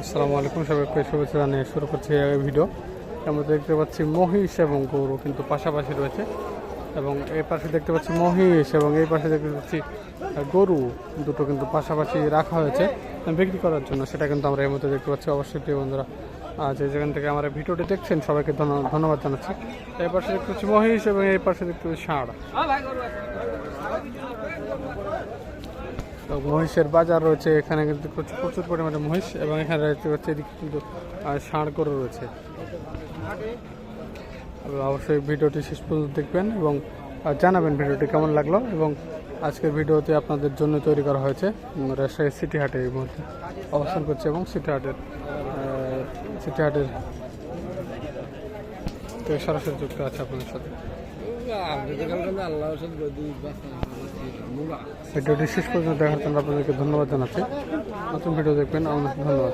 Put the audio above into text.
আসসালামু আলাইকুম সবাইকে শুভেচ্ছা জানিয়ে শুরু করছি ভিডিও। আমরা দেখতে পাচ্ছি মহিষ এবং গরু কিন্তু পাশাপাশি রয়েছে এবং এই পাশে দেখতে পাচ্ছি মহিষ এবং এই পাশে দেখতে পাচ্ছি গরু দুটো কিন্তু পাশাপাশি রাখা হয়েছে বিক্রি করার জন্য। সেটা কিন্তু আমরা এই মধ্যে দেখতে পাচ্ছি। অবশ্যই প্রিয় বন্ধুরা এই যেখান থেকে আমার ভিডিওটি দেখছেন, সবাইকে ধন্য- ধন্যবাদ জানাচ্ছি। এই পাশে দেখতে পাচ্ছি মহিষ এবং এই পাশে দেখতে পাচ্ছি ষাঁড়। তো মহিষের বাজার রয়েছে, এখানে কিন্তু প্রচুর পরিমাণে মহিষ এবং এখানে দেখতে পাচ্ছি এদিকে কিন্তু ষাঁড় গরু রয়েছে। অবশ্যই ভিডিওটি শেষ পর্যন্ত দেখবেন এবং জানাবেন ভিডিওটি কেমন লাগল এবং আজকের ভিডিওটি আপনাদের জন্য তৈরি করা হয়েছে রাজশাহী সিটি হাটে এই মুহূর্তে অবস্থান করছে এবং সিটি হাটের সিটি হাটের সরাসরি যুক্ত আছে আপনাদের সাথে? ভিডিওটি শেষ পর্যন্ত দেখার জন্য আপনাদেরকে ধন্যবাদ জানাচ্ছি। নতুন ভিডিও দেখবেন। আপনাদের ধন্যবাদ।